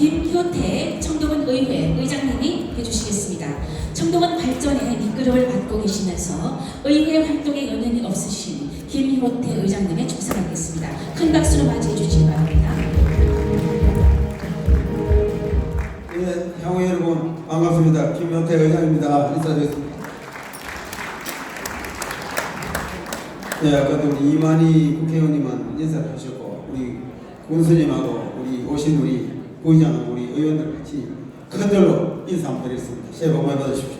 김효태 청도원 의회 의장님이 해주시겠습니다. 청도원 발전에 미끄럼을 받고 계시면서 의회 활동에 연연이 없으신 김효태 의장님의 축사받겠습니다. 큰 박수로 맞이해 주시기 바랍니다. 예, 향후 여러분 반갑습니다. 김효태 의장입니다. 인사드리겠습니다. 네, 아까도 우리 이만희 국회의원님은 인사를 하셨고 우리 군수님하고 우리 오신 우리 부의장 우리 의원들 같이 큰 절로 인사 한번 드리겠습니다. 새해 복 많이 받으십시오.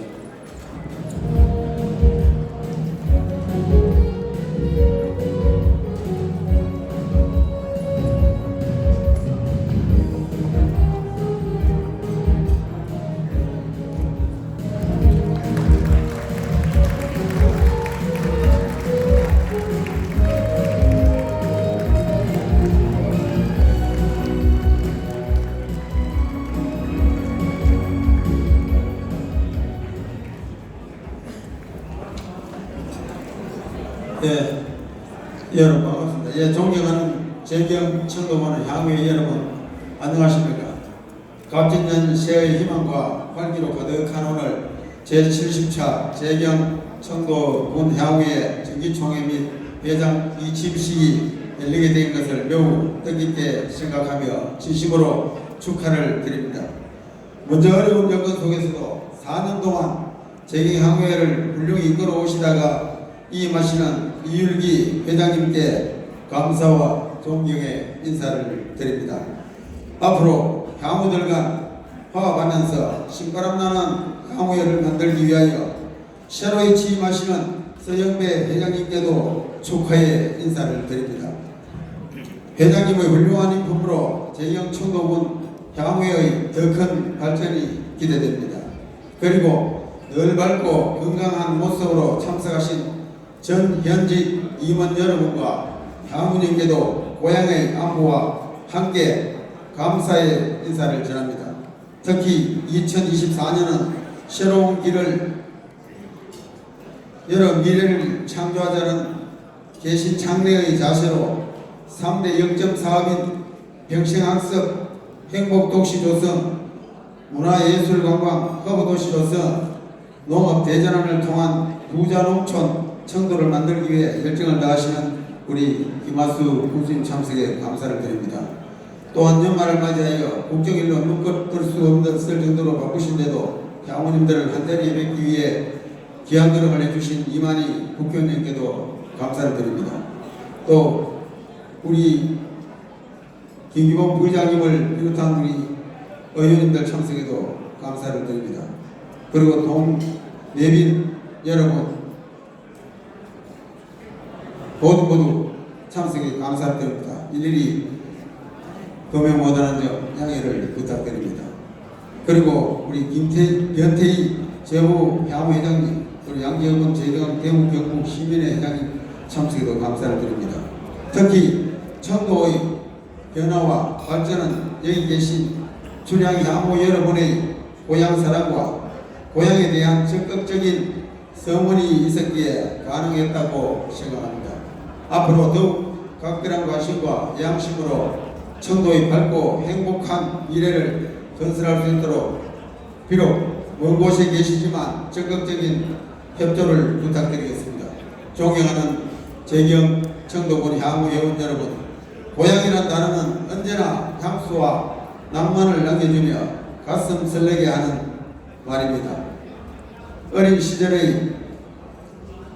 재경 청도군 향후의 정기총회 및 회장 이침식이 열리게 된 것을 매우 뜻깊게 생각하며 진심으로 축하를 드립니다. 먼저 어려운 여건 속에서도 4년 동안 재경 향후회를 훌륭히 이끌어 오시다가 이임하시는 이율기 회장님께 감사와 존경의 인사를 드립니다. 앞으로 향후들 간 화합하면서 신바람 나는 향후회를 만들기 위하여 새로이 취임하시는 서영배 회장님께도 축하의 인사를 드립니다. 회장님의 훌륭한 인품으로 재경 청도군 향후의 더 큰 발전이 기대됩니다. 그리고 늘 밝고 건강한 모습으로 참석하신 전 현직 임원 여러분과 향후님께도 고향의 안부와 함께 감사의 인사를 전합니다. 특히 2024년은 새로운 길을 여러 미래를 창조하자는 계신 장래의 자세로 3대 역점 사업인 병생학습, 행복도시 조성, 문화예술관광 허브도시 조성, 농업 대전환을 통한 부자농촌 청도를 만들기 위해 열정을 다하시는 우리 김하수 군수님 참석에 감사를 드립니다. 또한 연말을 맞이하여 국정일로 눈꽃 뜰수 없는 쓸 정도로 바쁘신데도 장모님들을 한자리에 뵙기 위해 걸음을 해주신 이만희 국회의원님께도 감사를 드립니다. 또 우리 김기범 부의장님을 비롯한 우리 의원님들 참석에도 감사를 드립니다. 그리고 동 내빈 여러분 모두 모두 참석에 감사를 드립니다. 일일이 금연 못하는 점 양해를 부탁드립니다. 그리고 우리 김태, 변태희 제보 향후회장님, 그리고 양재원 재경 대구 경북 시민회 회장님 참석에도 감사를 드립니다. 특히 청도의 변화와 발전은 여기 계신 출향 향후 여러분의 고향 사랑과 고향에 대한 적극적인 성원이 있었기에 가능했다고 생각합니다. 앞으로 더욱 각별한 관심과 양심으로 청도의 밝고 행복한 미래를 건설할 수 있도록 비록 먼 곳에 계시지만 적극적인 협조를 부탁드리겠습니다. 존경하는 재경 청도군 향후 회원 여러분, 고향이란 단어는 언제나 향수와 낭만을 남겨주며 가슴 설레게 하는 말입니다. 어린 시절의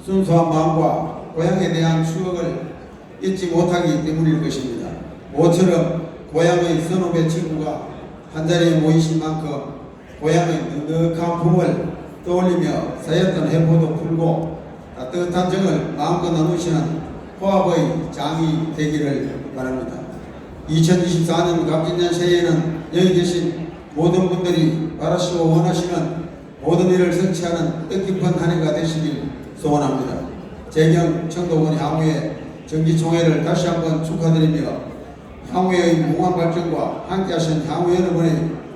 순수한 마음과 고향에 대한 추억을 잊지 못하기 때문일 것입니다. 모처럼 고향의 선후배 친구가 한자리에 모이신 만큼 고향의 넉넉한 품을 떠올리며 쌓였던 해포도 풀고 따뜻한 정을 마음껏 나누시는 호합의 장이 되기를 바랍니다. 2024년 갑진년 새해에는 여기 계신 모든 분들이 바라시고 원하시는 모든 일을 성취하는 뜻깊은 한 해가 되시길 소원합니다. 재경 청도군 향후의 정기총회를 다시 한번 축하드리며 향후의 무한 발전과 함께하신 향후 여러분의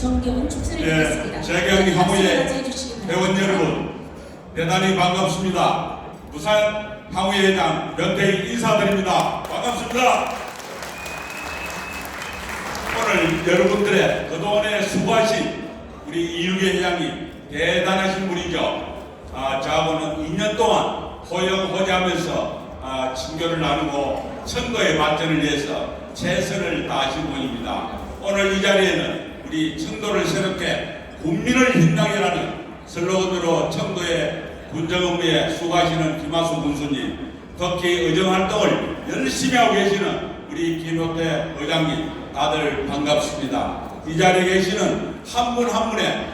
맞이해 주시기 바랍니다. 회원 여러분 대단히 반갑습니다. 부산 항우회장 변태희 인사드립니다. 반갑습니다. 오늘 여러분들의 그동안에 수고하신 우리 이유계 회장님 대단하신 분이죠. 아, 저하고는 2년 동안 호영호재하면서 아, 친교를 나누고 청도의 발전을 위해서 최선을 다하신 분입니다. 오늘 이 자리에는 우리 청도를 새롭게 국민을 빛나게라는 슬로건으로 청도의 군정 업무에 수고하시는 김하수 군수님, 특히 의정 활동을 열심히 하고 계시는 우리 김호태 의장님, 다들 반갑습니다. 이 자리에 계시는 한 분 한 분의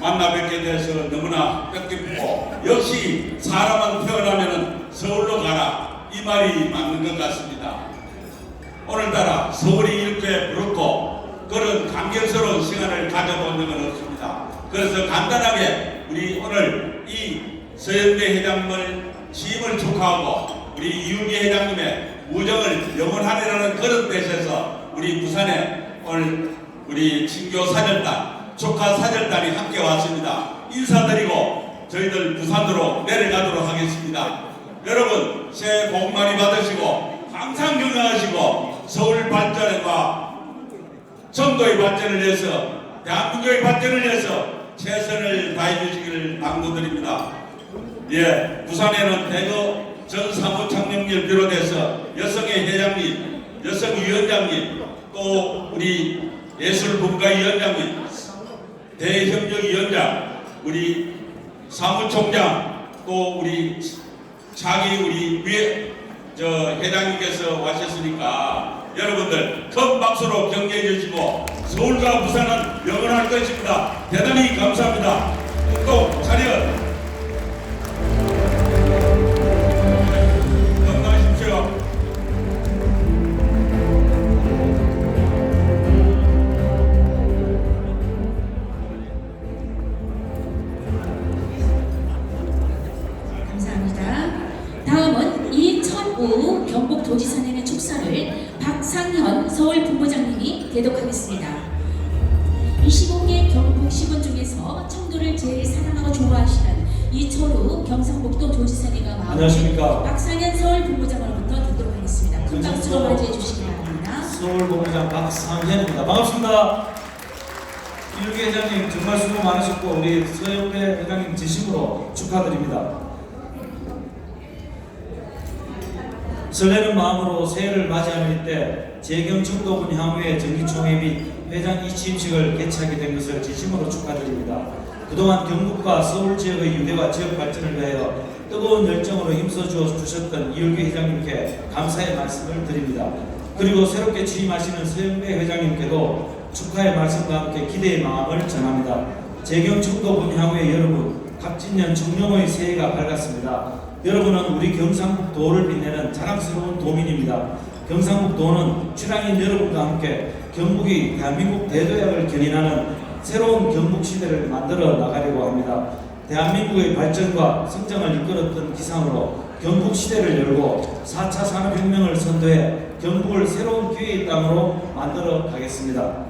만나 뵙게 돼서 너무나 뜻깊고 역시 사람은 태어나면 서울로 가라 이 말이 맞는 것 같습니다. 오늘따라 서울이 이렇게 부럽고 그런 감격스러운 시간을 가져본 적은 없습니다. 그래서 간단하게 우리 오늘 이 서영대 회장님을 취임을 축하하고 우리 이윤기 회장님의 우정을 영원하리라는 그런 뜻에서 우리 부산에 오늘 우리 친교 사절단 축하 사절단이 함께 왔습니다. 인사드리고 저희들 부산으로 내려가도록 하겠습니다. 여러분 새해 복 많이 받으시고 항상 건강하시고 서울 발전과 청도의 발전을 위해서 대한민국의 발전을 위해서 최선을 다해 주시기를 당부드립니다. 예, 부산에는 대거 전 사무총장님을 비롯해서 여성의 회장님, 여성 위원장님, 또 우리 예술분과위원장님, 대협력위원장, 우리 사무총장, 또 우리 자기 우리 위에 저 회장님께서 와셨으니까 여러분들 큰 박수로 격려해 주시고 서울과 부산은 영원할 것입니다. 대단히 감사합니다. 또 차렷. 건강하십시오. 감사합니다. 다음은 이천우 경북도지사 내의 축사를 박상현 서울 본부장님이 대독하겠습니다. 25개 경북 시군 중에서 청도를 제일 사랑하고 좋아하시는 이천우 경상북도 도지사님과 안녕하십니까. 박상현 서울 본부장으로부터 듣도록 하겠습니다. 큰그 박수로 맞이해 주시기 바랍니다. 서울 본부장 박상현입니다. 반갑습니다. 이유기 회장님 정말 수고 많으셨고 우리 서영배 회장님 진심으로 축하드립니다. 설레는 마음으로 새해를 맞이하는 이때 재경 청도군 향후의 정기총회 및 회장 이취임식을 개최하게 된 것을 진심으로 축하드립니다. 그동안 경북과 서울 지역의 유대와 지역 발전을 위하여 뜨거운 열정으로 힘써 주어 주셨던 이율기 회장님께 감사의 말씀을 드립니다. 그리고 새롭게 취임하시는 서영배 회장님께도 축하의 말씀과 함께 기대의 마음을 전합니다. 재경 청도군 향후의 여러분, 갑진년 청룡의 새해가 밝았습니다. 여러분은 우리 경상북도를 빛내는 자랑스러운 도민입니다. 경상북도는 출향인 여러분과 함께 경북이 대한민국 대도약을 견인하는 새로운 경북 시대를 만들어 나가려고 합니다. 대한민국의 발전과 성장을 이끌었던 기상으로 경북 시대를 열고 4차 산업혁명을 선도해 경북을 새로운 기회의 땅으로 만들어 가겠습니다.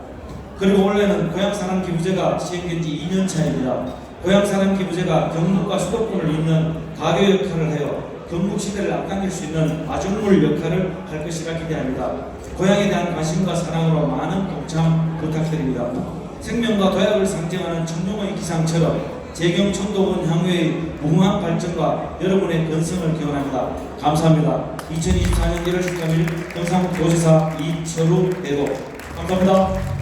그리고 올해는 고향 사랑 기부제가 시행된 지 2년 차입니다. 고향사랑 기부제가 경북과 수도권을 잇는 가교 역할을 하여 경북 시대를 앞당길 수 있는 마중물 역할을 할 것이라 기대합니다. 고향에 대한 관심과 사랑으로 많은 동참 부탁드립니다. 생명과 도약을 상징하는 청룡의 기상처럼 재경 청도군 향후의 무궁한 발전과 여러분의 건성을 기원합니다. 감사합니다. 2024년 1월 13일 경상북 도지사 이철우 대도 감사합니다.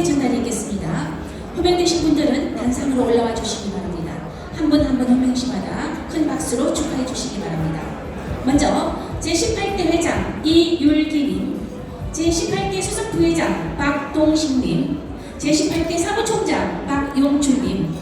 감사패 전달이 있겠습니다. 호명되신 분들은 단상으로 올라와 주시기 바랍니다. 한 분 한 분 호명시마다 큰 박수로 축하해 주시기 바랍니다. 먼저 제18대 회장 이율기님, 제18대 수석부회장 박동식님, 제18대 사무총장 박용준님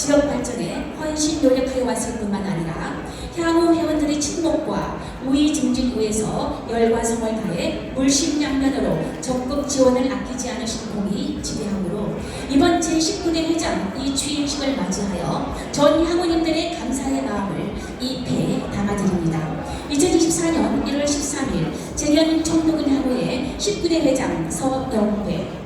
지역 발전에 헌신 노력하여 왔을 뿐만 아니라 향후 회원들의 친목과 우위 증진 위해서 열과 성을 다해 물심양면으로 적극 지원을 아끼지 않으신 공이 지배하므로 이번 제19대 회장 이 취임식을 맞이하여 전 향후님들의 감사의 마음을 이 배에 담아드립니다. 2024년 1월 13일 재현 청도군 향후의 19대 회장 서영배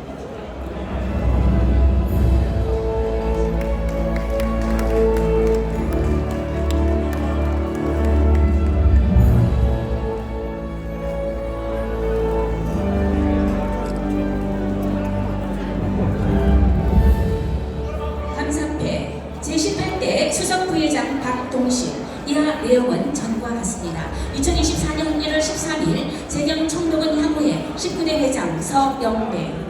회장 박동식 이하 내용은 전과 같습니다. 2024년 1월 13일 재경 청도군 향후회 19대 회장 서영배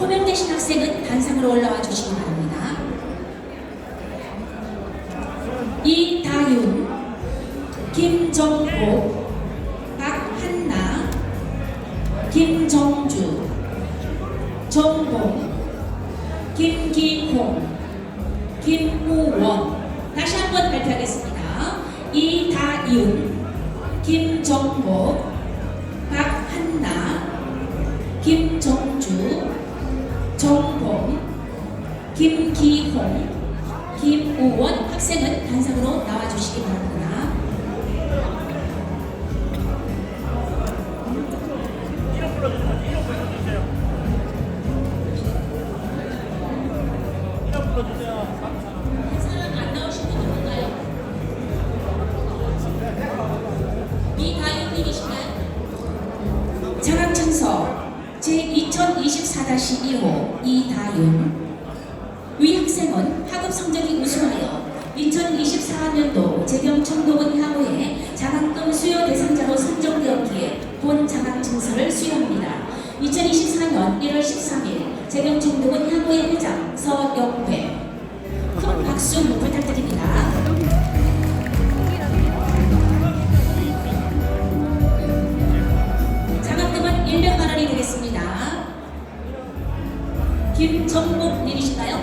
호명되신 학생은 단상으로 올라와 주시기 바랍니다. 그 5원 학생은 단상으로 나와주시기 바랍니다. 박수 부탁드립니다. 장학금은 100만 원이 되겠습니다. 김정복 님이신가요?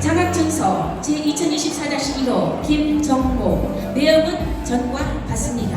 장학증서 제2024-1호 김정복 내용은 전과 같습니다.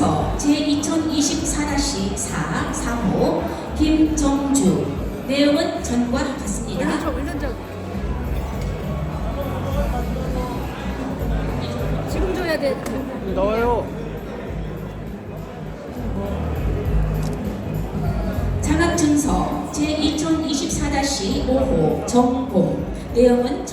문서 제2024-4 3호 김정주 내용은 전과 같습니다. 지금 줘야 돼. 넣어요. 장학증서 제2024-5호 정공 내용은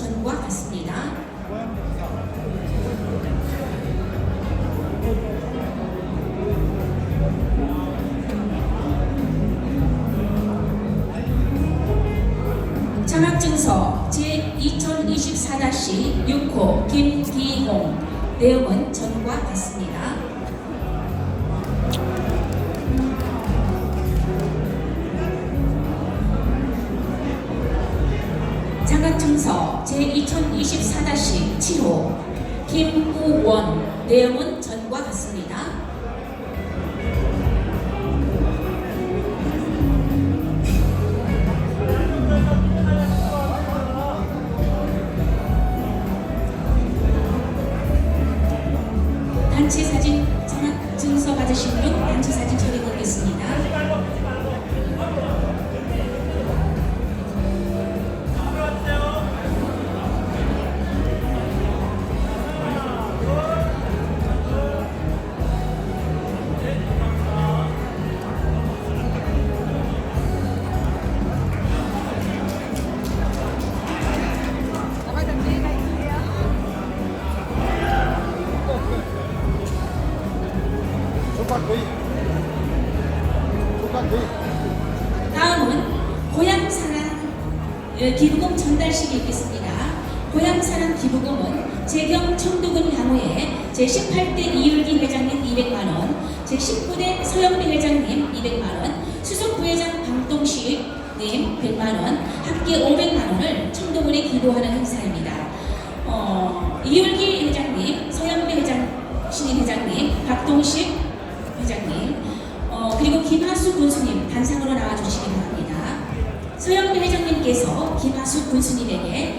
2024-6호 김기홍 내용은 전과 같습니다. 장학증서 제2024-7호 김우원 내용은 하신 분수님에게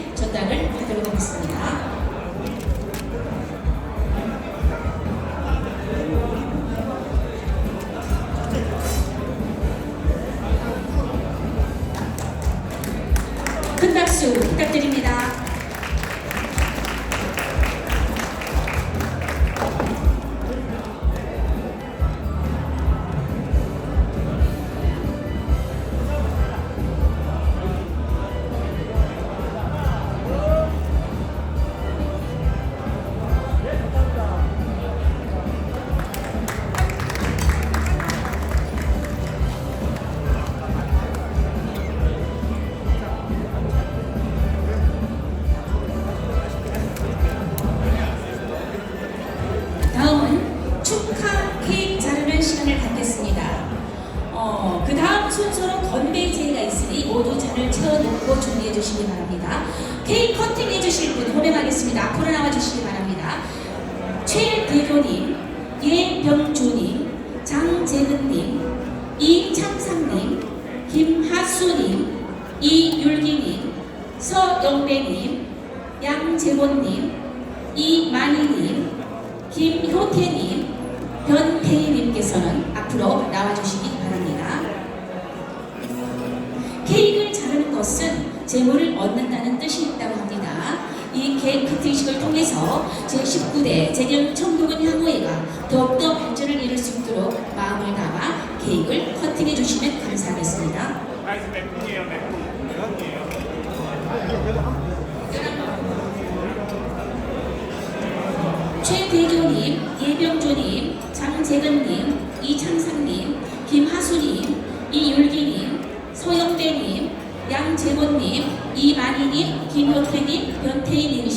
이만희님, 김효태님, 변태희님께서는 앞으로 나와주시기 바랍니다. 케이크를 자르는 것은 재물을 얻는다는 뜻이 있다고 합니다. 이 케이크 트식을 통해서 제19대 제년 청동은 향후회가 더욱더 발전을 이룰 수 있도록 마음을 담아 케이크를 커팅해 주시면 감사하겠습니다. 아이스 맵분이에요, 맵분. 이효주님, 장재근님, 이창상님, 김하수님, 이율기님, 서영배님, 양재곤님, 이만희님, 김효태님, 변태희님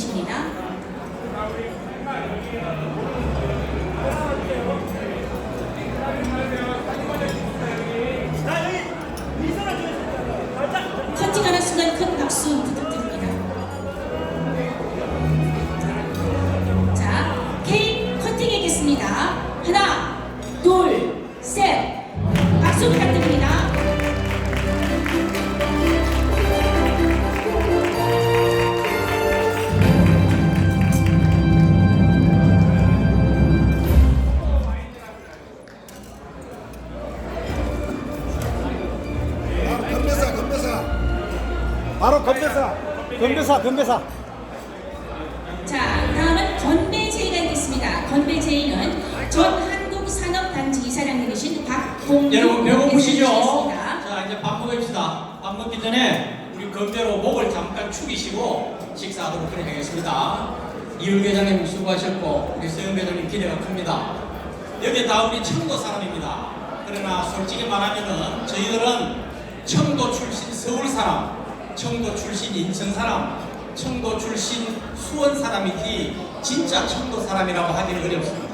변배사. 자, 다음은 건배제의가 있습니다. 건배제의는 전 한국산업단지 이사장님이신 박봉 여러분 배고프시죠? 자, 이제 밥 먹읍시다. 밥 먹기 전에 우리 건배로 목을 잠깐 축이시고 식사하도록 하겠습니다. 이율 회장님 수고하셨고 우리 서영 회장님 기대가 큽니다. 여기 다 우리 청도 사람입니다. 그러나 솔직히 말하면은 저희들은 청도 출신 서울 사람, 청도 출신 인천 사람, 청도 출신 수원 사람이지 진짜 청도 사람이라고 하기는 어렵습니다.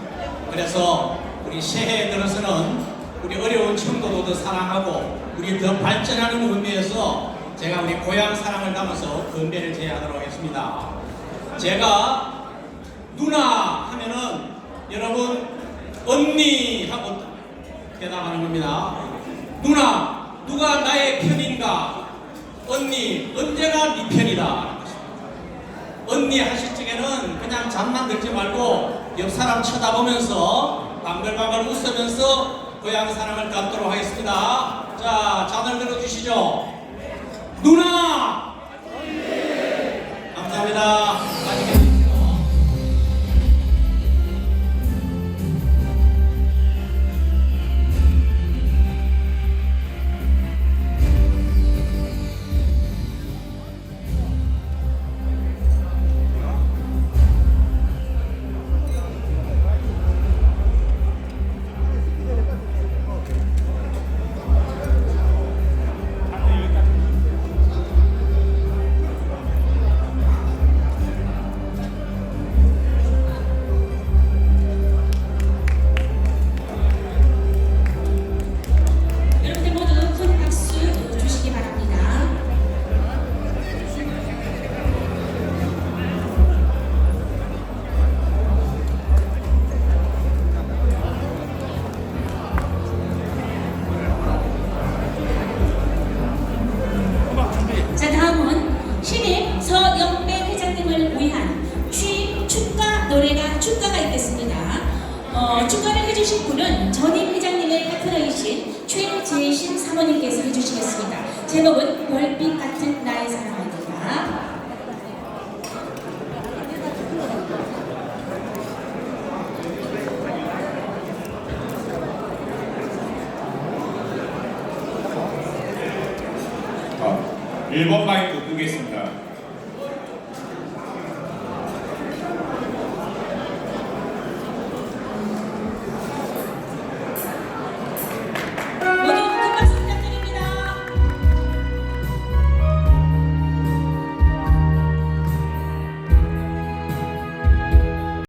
그래서 우리 새해 들어서는 우리 어려운 청도도 더 사랑하고 우리 더 발전하는 의미에서 제가 우리 고향 사랑을 담아서 건배를 제안하도록 하겠습니다. 제가 누나 하면은 여러분 언니 하고 대답하는 겁니다. 누나 누가 나의 편인가? 언니 언제가 네 편이다. 언니 하실 적에는 그냥 잠만 들지 말고 옆 사람 쳐다보면서 방글방글 웃으면서 고향 사랑을 갖도록 하겠습니다. 자, 잔을 들어주시죠. 누나! 감사합니다. 축가가 있겠습니다. 어, 축가를 해주실 분은 전임 회장님의 파트너이신 최재신 사모님께서 해주시겠습니다. 제목은 별빛 같은 나의 사랑입니다. 자, 1번 마이크 끄겠습니다.